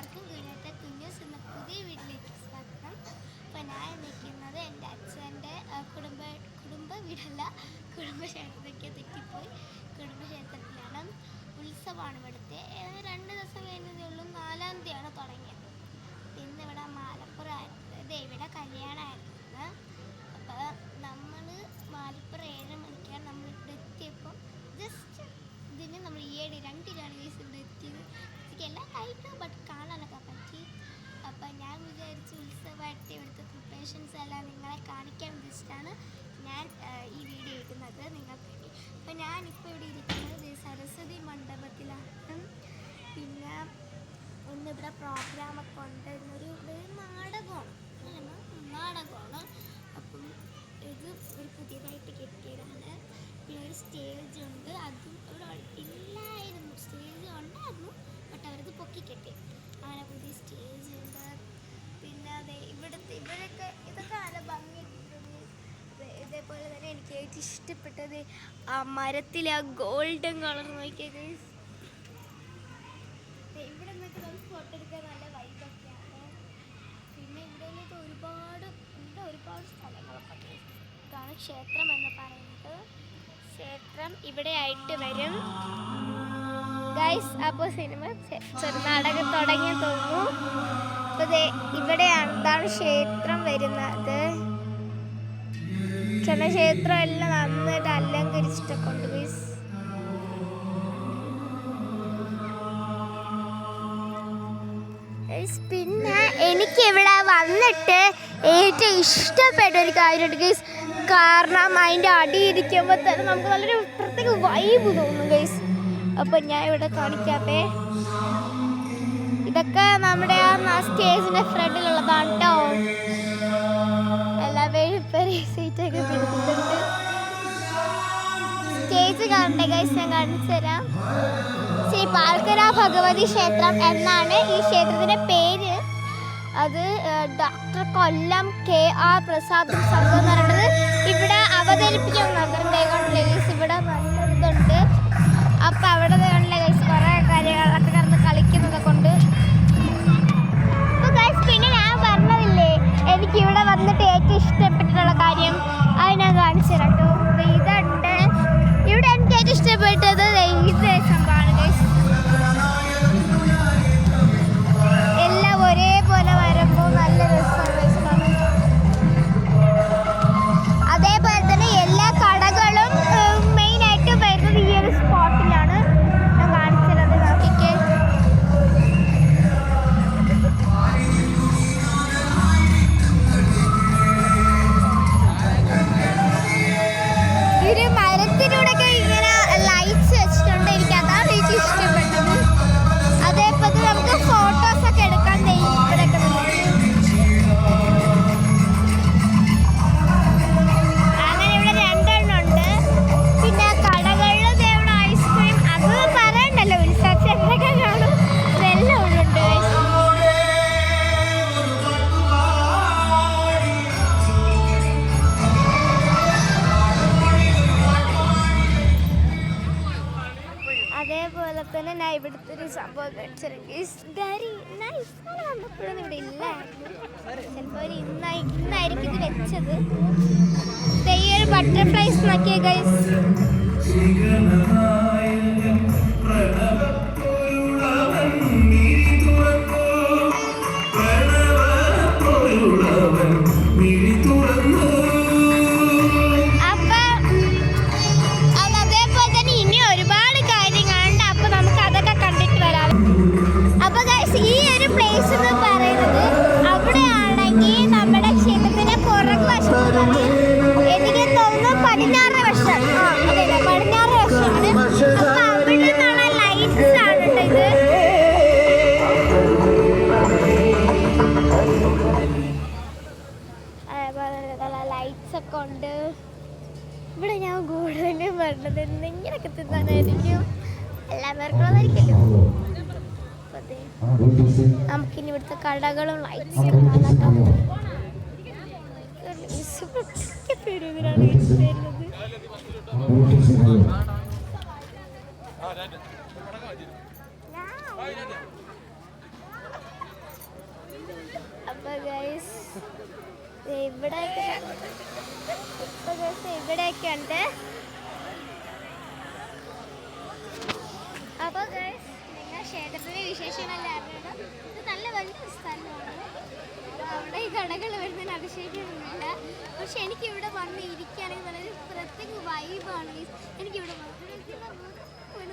എല്ലാവർക്കും കുഞ്ഞത്തെ കുഞ്ഞൂസ് എന്ന പുതിയ വീട്ടിലേക്ക് സ്വാഗതം. അപ്പോൾ ഞാൻ നിൽക്കുന്നത് എന്റെ അച്ഛന്റെ കുടുംബ കുടുംബ വീടല്ല കുടുംബക്ഷേത്രത്തിലേക്ക് തെറ്റിപ്പോയി. കുടുംബക്ഷേത്രത്തിലാണ് ഉത്സവമാണ് ഇവിടുത്തെ. രണ്ട് ദിവസം കഴിഞ്ഞതേ ഉള്ളൂ. നാലാം തീയതിയാണ് തുടങ്ങിയത്. ഇന്ന് ഇവിടെ മാലപ്പുറമായിരുന്നു ഉത്സവമായിട്ട് ഇവിടുത്തെ പ്രിപ്പറേഷൻസ് എല്ലാം നിങ്ങളെ കാണിക്കാൻ ഉദ്ദേശിച്ചാണ് ഞാൻ ഈ വീഡിയോ എടുക്കുന്നത് നിങ്ങൾക്ക് വേണ്ടി അപ്പം ഞാനിപ്പോൾ ഇവിടെ ഇരിക്കുന്നത് സരസ്വതി മണ്ഡപത്തിലാണ്. പിന്നെ ഇന്നിവിടെ പ്രോഗ്രാമൊക്കെ ഉണ്ട്. ഒരു നാടകമാണ്. നാടകമാണ്. ഇഷ്ടപ്പെട്ടത് ആ മരത്തിലെ ആ ഗോൾഡൻ കളർ നോക്കിയത് ഇവിടെ നിന്നൊക്കെ നമുക്ക് ഫോട്ടോ എടുക്കാൻ നല്ല വൈബൊക്കെയാണ് പിന്നെ ഇവിടെ നിന്നൊക്കെ ഒരുപാട് ഇവിടെ ഒരുപാട് സ്ഥലങ്ങളൊക്കെ ഇതാണ് ക്ഷേത്രം എന്ന് പറയുന്നത്. ക്ഷേത്രം ഇവിടെ വരും. ഗൈസ് അപ്പോൾ സിനിമ നാടകം തുടങ്ങി തോന്നുന്നു. അപ്പോൾ ഇവിടെയാണ് ഇതാണ് ക്ഷേത്രം വരുന്നത്. ക്ഷേത്രം എല്ലാം നന്നായിട്ട് അലങ്കരിച്ചിട്ടൊക്കെ ഉണ്ട് ഗൈസ് പിന്നെ എനിക്ക് ഇവിടെ വന്നിട്ട് ഏറ്റവും ഇഷ്ടപ്പെട്ട ഒരു കാര്യമുണ്ട് ഗൈസ് കാരണം അതിന്റെ അടി ഇരിക്കുമ്പോൾ തന്നെ നമുക്ക് നല്ലൊരു പ്രത്യേക വൈബ് തോന്നും ഗൈസ് അപ്പം ഞാൻ ഇവിടെ കാണിക്കാമേ ഇതൊക്കെ നമ്മുടെ ആ സ്റ്റേജിന്റെ ഫ്രണ്ടിലുള്ളതാണ് കേട്ടോ സീറ്റൊക്കെ പിടിച്ചിട്ടുണ്ട് സ്റ്റേജ് കാണട്ടെ ഗൈസ് ഞാൻ കാണിച്ചു തരാം ശ്രീ പാൽക്കര ഭഗവതി ക്ഷേത്രം എന്നാണ് ഈ ക്ഷേത്രത്തിന്റെ പേര് അത് doctor Kollam K R Prasad സംഘം എന്ന് പറയുന്നത് ഇവിടെ അവതരിപ്പിക്കുന്ന ഗൈസ് ഇവിടെ നല്ല കാര്യം തന്നെ ഞാൻ ഇവിടുത്തെ ഒരു സംഭവം വന്നപ്പോഴൊന്നും ഇവിടെ ഇല്ല. ചിലപ്പോൾ ഇന്നായി ഇന്നായിരിക്കും ഇത് വെച്ചത്. ബട്ടർഫ്ലൈസ് നോക്കിയ ഗൈസ് പറഞ്ഞത് എന്തെങ്കിലുമൊക്കെ തിന്നാനായിരിക്കും. എല്ലാവർക്കും അതായിരിക്കല്ലോ. അപ്പൊ നമുക്കിനി ഇവിടുത്തെ കടകളും ലൈറ്റ്സും ഞാൻ ദേ ഇവിടെയൊക്കെ ഇപ്പൊ guys ഇവിടെയൊക്കെ ഉണ്ട് അപ്പോൾ ഗൈസ് നിങ്ങൾ ക്ഷേത്രത്തിലെ വിശേഷങ്ങളെല്ലാം അറിയണം ഇത് നല്ല വലിയ സ്ഥലമാണ് അവിടെ ഈ കടകൾ വരുന്നതിന് അതിശയിക്കണമെന്നില്ല പക്ഷെ എനിക്ക് ഇവിടെ വന്ന് ഇരിക്കുകയാണെങ്കിൽ വളരെ പ്രത്യേക വൈബാണ് എനിക്കിവിടെ വന്ന്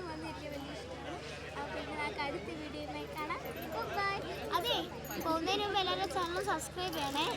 വന്നിരിക്കുക വലിയ ഇഷ്ടമാണ്. അപ്പോൾ അടുത്ത വീഡിയോയുമായി കാണാം. അതെ പോകുന്നതിന് മുമ്പ് എല്ലാവരും ചാനൽ സബ്സ്ക്രൈബ് ചെയ്യണേ.